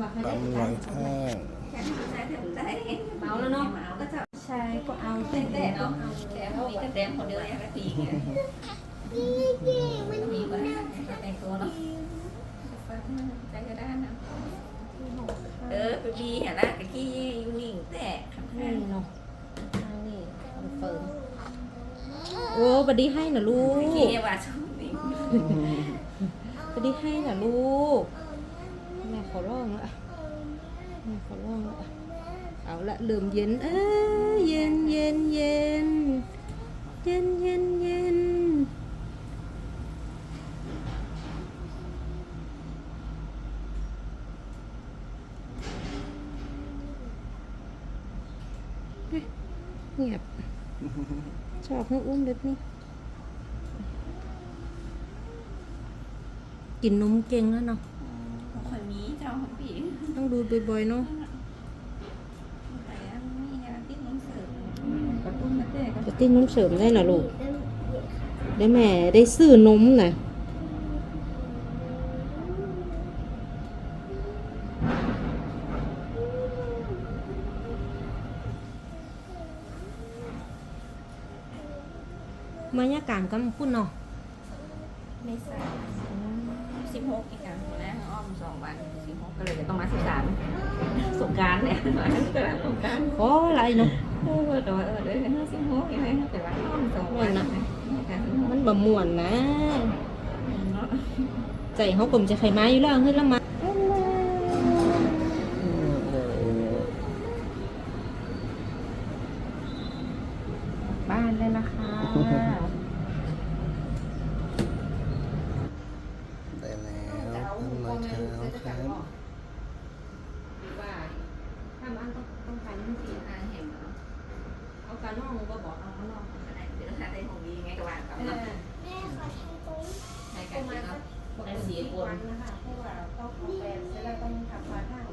บอกให้ได้ตำหน่อยข้างแค่เมาแล้วเนาะใช่ก็เอาเต้นแต่เนาะแต่เขามีกันแดงคนเดียวอย่างละทีไงมันมีบ้างแต่งตัวเนาะใจก็ได้นะเออไปบีเห็นละกะกี้ยูนิ่งแต่นี่เนาะนี่เฟิร์มโอ้บัดดี้ให้นะลูกกะกี้ว่าชมนิ่บัดดี้ให้นะลูก ขอร้องละขอร้องละเอาละเริ่มเย็นเอ้ยเย็นเย็นเย็นเย็นเย็นเย็นเฮ้ยเงียบชอบให้อุ้มแบบนี้กินนมเก่งแล้วเนาะ คนนี้เจ้าของผีต้องดูบ่อยๆเนาะแต่มีอะไรที่น้องเสริมกระตุ้นมาเต้ก็จะติ้นนมเสริมได้นะลูกได้แม่ได้ซื้อนมนะบรรยากาศก็มันพุ่นเนาะไม่ทราบสิบหกอีกอย่างนะ ก็เลยจะต้องมาสิบสามสงการเนี่ยมาแต่ละสงการขออะไรเนาะเออตัวเออเดี๋ยวห้าสิบหกยังไงแต่ว่าอ้อมสองวันนะมันบะม่วนนะใจเขากลมจะไข่ไม้อยู่แล้วเฮ้ยแล้วมาบ้านเลยนะคะ ได้แล้วตำหน่ อยเช้าครับว่าถ้ามันต้องต้องการทั้งสี่อ่าเห็นเนาะเอาการน้องก็บอกเอาข้างนอกก็ได้เดี๋ยวถ้าได้ของดีไงก็ว่ากันเอเนาะอให้กันเนาะได้สี่คนนะคะเพราะว่าต้องออกแบบเสร็จแล้วต้องทำมาทาง